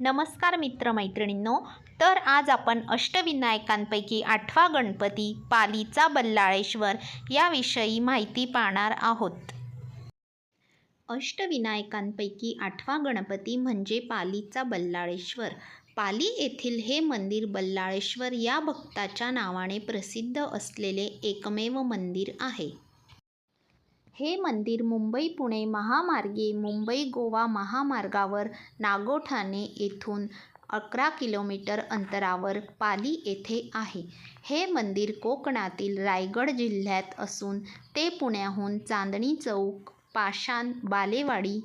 नमस्कार मित्रमैत्रिणींनो तर आज आपण अष्टविनायकांपैकी आठवा गणपती पालीचा बल्लाळेश्वर याविषयी माहिती पाहणार आहोत. अष्टविनायकांपैकी आठवा गणपती म्हणजे पालीचा बल्लाळेश्वर. पाली येथील हे मंदिर बल्लाळेश्वर या भक्ताच्या नावाने प्रसिद्ध असलेले एकमेव मंदिर आहे. हे मंदिर मुंबई पुणे महामार्गे मुंबई गोवा महामार्गावर नागोठाणे येथून अकरा किलोमीटर अंतरावर पाली येथे आहे. हे मंदिर कोकणातील रायगड जिल्ह्यात असून ते पुण्याहून चांदणी चौक पाषाण बालेवाडी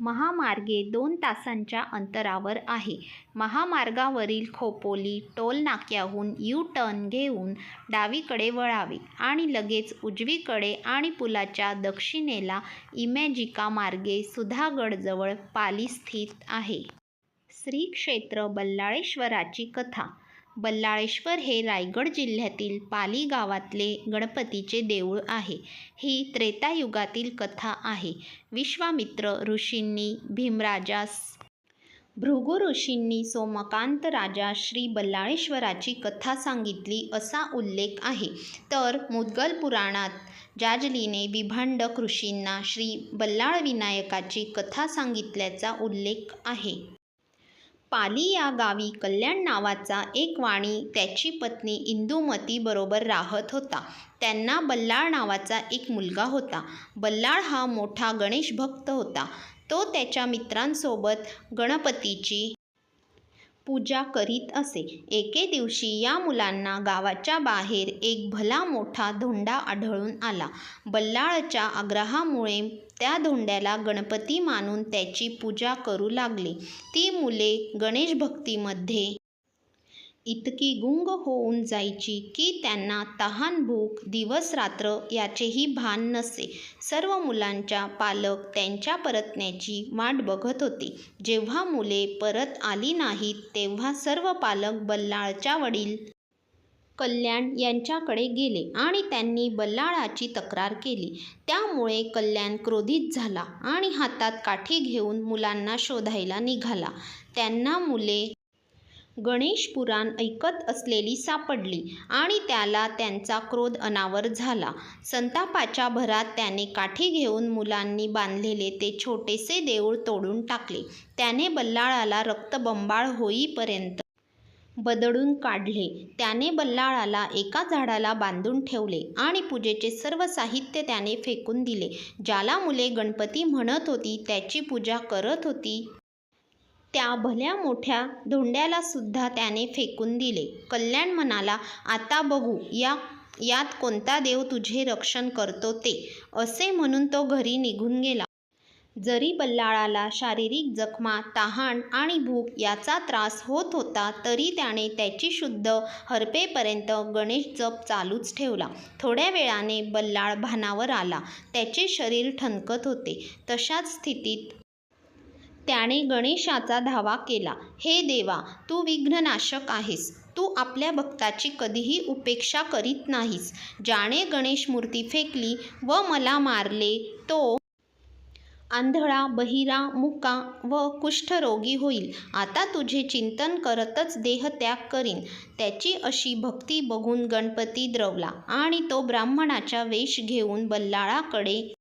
महामार्गे दोन तासांच्या अंतरावर आहे. महामार्गावरील खोपोली टोल नाक्याहून यू टर्न घेऊन डावीकडे वळावे आणि लगेच उजवीकडे आणि पुलाच्या दक्षिणेला इमॅजिका मार्गे सुधागडजवळ पाली स्थित आहे. श्री क्षेत्र बल्लाळेश्वराची कथा. बल्लाळेश्वर हे रायगड जिल्ह्यातील पाली गावातले गणपतीचे देऊळ आहे. ही त्रेतायुगातील कथा आहे. विश्वामित्र ऋषींनी भीमराजास भृगु ऋषींनी सोमकांत राजा श्री बल्लाळेश्वराची कथा सांगितली असा उल्लेख आहे. तर मुद्गल पुराणात जाजलीने विभांडक ऋषींना श्री बल्लाळ विनायकाची कथा सांगितल्याचा उल्लेख आहे. पाली या गावी कल्याण नावाचा एक वाणी त्याची पत्नी इंदुमती बरोबर राहत होता. त्यांना बल्लाळ नावाचा एक मुलगा होता. बल्लाळ हा मोठा गणेश भक्त होता. तो त्याच्या मित्रांसोबत गणपतीची पूजा करीत असे. एके दिवशी या मुलांना गावाच्या बाहेर एक भला मोठा धोंडा आढळून आला. बल्लाळच्या आग्रहामुळे त्या धोंड्याला गणपती मानून त्याची पूजा करू लागले. ती मुले गणेश भक्तीमध्ये इतकी गुंग होऊन जायची की त्यांना तहान भूक दिवस रात्र याचेही भान नसे. सर्व मुलांच्या पालक त्यांच्या परतण्याची वाट बघत होते. जेव्हा मुले परत आली नाहीत तेव्हा सर्व पालक बल्लाळच्या वडील कल्याण यांच्याकडे गेले आणि त्यांनी बल्लाळाची तक्रार केली. त्यामुळे कल्याण क्रोधित झाला आणि हातात काठी घेऊन मुलांना शोधायला निघाला. त्यांना मुले गणेश पुराण ऐकत असलेली सापडली आणि त्याला त्यांचा क्रोध अनावर झाला. संतापाच्या भरात त्याने काठी घेऊन मुलांनी बांधलेले ते छोटेसे देऊळ तोडून टाकले. त्याने बल्लाळाला रक्तबंबाळ होईपर्यंत बदडून काढले. त्याने बल्लाळाला एका झाडाला बांधून ठेवले आणि पूजेचे सर्व साहित्य त्याने फेकून दिले. ज्याला मुले गणपती म्हणत होती त्याची पूजा करत होती. त्या भल्या मोठ्या धोंड्याला सुद्धा त्याने फेकून दिले. कल्याण म्हणाला आता बघू या यात कोणता देव तुझे रक्षण करतो ते असे म्हणून तो घरी निघून गेला. जरी बल्लाळाला शारीरिक जखमा तहान आणि भूक याचा त्रास होत होता तरी त्याने त्याची शुद्ध हरपेपर्यंत गणेश जप चालूच ठेवला. थोड्या वेळाने बल्लाळ भानावर आला. त्याचे शरीर ठणकत होते. तशाच स्थितीत त्याने गणेशाचा धावा केला. हे देवा तू विघ्ननाशक आहेस. तू आपल्या भक्ताची कधीही उपेक्षा करीत नाहीस. ज्याने गणेश मूर्ती फेकली व मला मारले तो आंधळा बहिरा मुका व कुष्ठरोगी होईल. आता तुझे चिंतन करतच देहत्याग करीन. त्याची अशी भक्ती बघून गणपती द्रवला आणि तो ब्राह्मणाचा वेश घेऊन बल्लाळाकडे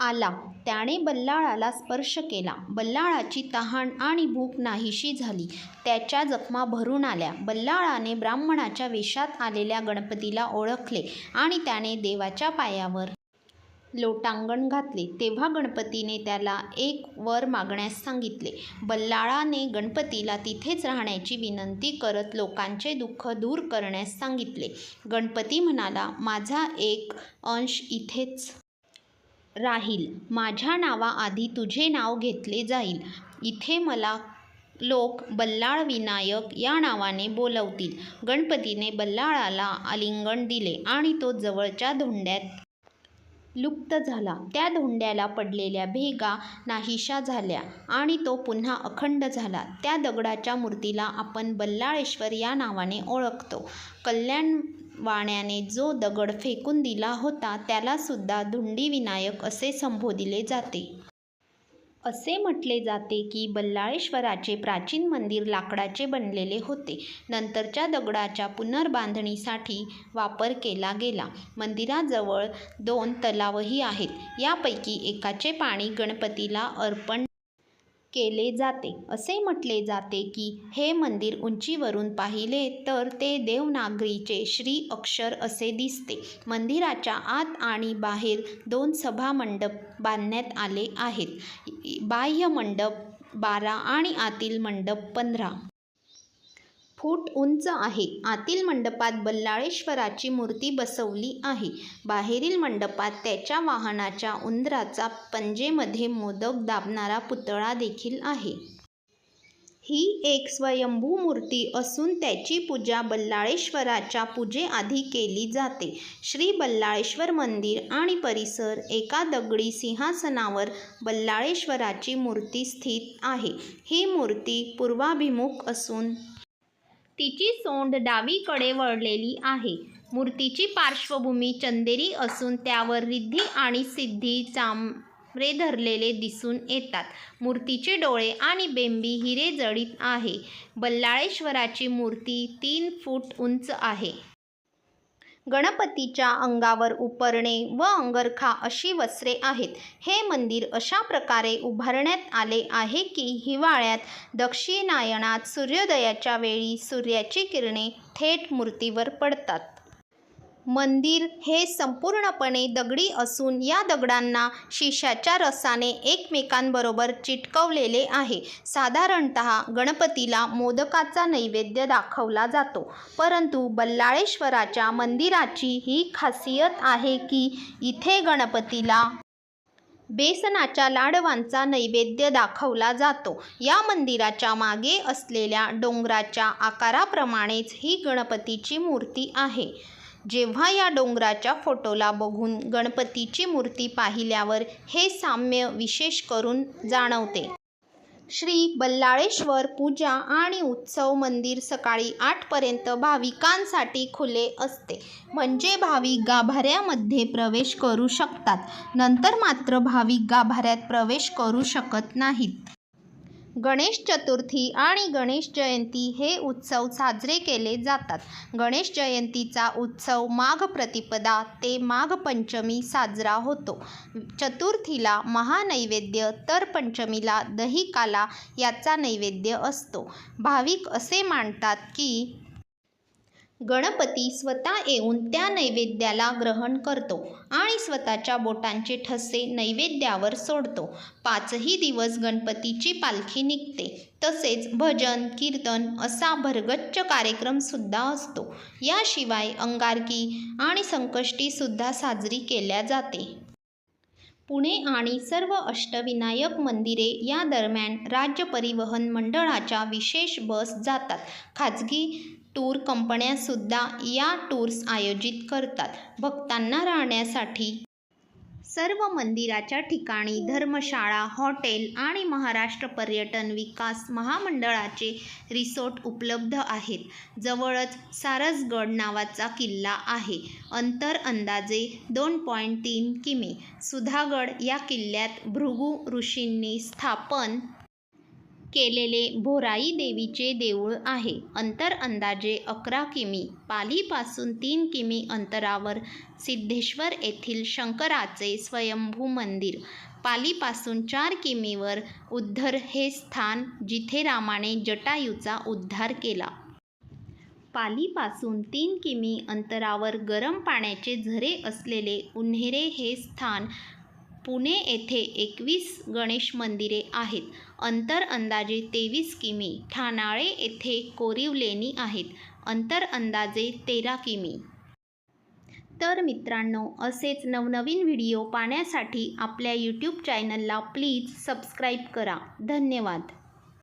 आला. त्याने बल्लाळाला स्पर्श केला. बल्लाळाची तहान आणि भूक नाहीशी झाली. त्याच्या जखमा भरून आल्या. बल्लाळाने ब्राह्मणाच्या वेशात आलेल्या गणपतीला ओळखले आणि त्याने देवाच्या पायावर लोटांगण घातले. तेव्हा गणपतीने त्याला एक वर मागण्यास सांगितले. बल्लाळाने गणपतीला तिथेच राहण्याची विनंती करत लोकांचे दुःख दूर करण्यास सांगितले. गणपती म्हणाला माझा एक अंश इथेच राहील. माझ्या नावाआधी तुझे नाव घेतले जाईल. इथे मला लोक बल्लाळ विनायक या नावाने बोलवतील. गणपतीने बल्लाळाला आलिंगण दिले आणि तो जवळच्या धोंड्यात लुप्त झाला. त्या धोंड्याला पडलेल्या भेगा नाहीशा झाल्या आणि तो पुन्हा अखंड झाला. त्या दगडाच्या मूर्तीला आपण बल्लाळेश्वर या नावाने ओळखतो. कल्याण वाण्याने जो दगड फेकून दिला होता त्यालासुद्धा धुंडीविनायक धुंडी विनायक असे संबोधिले जाते. असे म्हटले जाते की बल्लाळेश्वराचे प्राचीन मंदिर लाकडाचे बनलेले होते. नंतरच्या दगडाच्या पुनर्बांधणीसाठी वापर केला गेला. मंदिराजवळ दोन तलावही आहेत. यापैकी एकाचे पाणी गणपतीला अर्पण केले जाते. असे म्हटले जाते की हे मंदिर उंचीवरून पाहिले तर ते देवनागरीचे श्री अक्षर असे दिसते. मंदिराच्या आत आणि बाहेर दोन सभामंडप बांधण्यात आले आहेत. बाह्य मंडप बारा आणि आतील मंडप पंधरा. फूट उंच आहे. आतील मंडपात बल्लाळेश्वराची मूर्ती बसवली आहे. बाहेरील मंडपात त्याच्या वाहनाच्या उंदराचा पंजेमध्ये मोदक दाबणारा पुतळा देखील आहे. ही एक स्वयंभू मूर्ती असून त्याची पूजा बल्लाळेश्वराच्या पूजेआधी केली जाते. श्री बल्लाळेश्वर मंदिर आणि परिसर एका दगडी सिंहासनावर बल्लाळेश्वराची मूर्ती स्थित आहे. ही मूर्ती पूर्वाभिमुख असून तिची सोंड डावीकडे वळलेली आहे. मूर्तीची पार्श्वभूमी चंदेरी असून त्यावर रिद्धी आणि सिद्धी चामरे धरलेले दिसून येतात. मूर्तीचे डोळे आणि बेंबी हिरे जडित आहे. बल्लाळेश्वराची मूर्ती तीन फूट उंच आहे. गणपतीच्या अंगावर उपरणे व अंगरखा अशी वस्त्रे आहेत. हे मंदिर अशा प्रकारे उभारण्यात आले आहे की हिवाळ्यात दक्षिणायनात सूर्योदयाच्या वेळी सूर्याची किरणे थेट मूर्तीवर पडतात. मंदिर हे संपूर्णपणे दगडी असून या दगडांना शिशाच्या रसाने एकमेकांबरोबर चिटकवलेले आहे. साधारणत गणपतीला मोदकाचा नैवेद्य दाखवला जातो. परंतु बल्लाळेश्वराच्या मंदिराची ही खासियत आहे की इथे गणपतीला बेसनाच्या लाडवांचा नैवेद्य दाखवला जातो. या मंदिराच्या मागे असलेल्या डोंगराच्या आकाराप्रमाणेच ही गणपतीची मूर्ती आहे. जेव्हा या डोंगराच्या फोटोला बघून गणपतीची मूर्ती पाहिल्यावर हे साम्य विशेष करून जाणवते. श्री बल्लाळेश्वर पूजा आणि उत्सव मंदिर सकाळी आठपर्यंत भाविकांसाठी खुले असते. म्हणजे भाविक गाभाऱ्यामध्ये प्रवेश करू शकतात. नंतर मात्र भाविक गाभाऱ्यात प्रवेश करू शकत नाहीत. गणेश चतुर्थी आणि गणेश जयंती हे उत्सव साजरे केले जातात. गणेश जयंतीचा उत्सव माघ प्रतिपदा ते माघ पंचमी साजरा होतो. चतुर्थीला महानैवेद्य तर पंचमीला दही काला याचा नैवेद्य असतो. भाविक असे मानतात की गणपती स्वतः येऊन त्या नैवेद्याला ग्रहण करतो आणि स्वतःच्या बोटांचे ठसे नैवेद्यावर सोडतो. पाचही दिवस गणपतीची पालखी निघते. तसेच भजन कीर्तन असा भरगच्च कार्यक्रमसुद्धा असतो. याशिवाय अंगारकी आणि संकष्टीसुद्धा साजरी केल्या जाते. पुणे आणि सर्व अष्टविनायक मंदिरे या दरम्यान राज्य परिवहन मंडळाच्या विशेष बस जातात. खाजगी टूर कंपन्यासुद्धा या टूर्स आयोजित करतात. भक्तांना राहण्यासाठी. सर्व मंदिराच्या ठिकाणी धर्मशाळा हॉटेल आणि महाराष्ट्र पर्यटन विकास महामंडळाचे रिसॉर्ट उपलब्ध आहेत. जवळच सारसगड नावाचा किल्ला आहे. अंतर अंदाजे दोन पॉईंट तीन किमी. सुधागड या किल्ल्यात भृगू ऋषींनी स्थापन केलेले भोराई देवीचे देऊळ आहे. अंतर अंदाजे अकरा किमी. पालीपासून तीन किमी अंतरावर सिद्धेश्वर येथील शंकराचे स्वयंभू मंदिर. पालीपासून चार किमीवर उद्धर हे स्थान जिथे रामाने जटायूचा उद्धार केला. पालीपासून तीन किमी अंतरावर गरम पाण्याचे झरे असलेले उन्हेरे हे स्थान पुणे येथे एकवीस गणेश मंदिरे आहेत. अंतर अंदाजे तेवीस किमी. ठाणाळे येथे कोरीव लेणी आहेत. अंतर अंदाजे तेरा किमी. तर मित्रांनो असेच नवनवीन व्हिडिओ पाहण्यासाठी आपल्या यूट्यूब चॅनलला प्लीज सबस्क्राईब करा. धन्यवाद.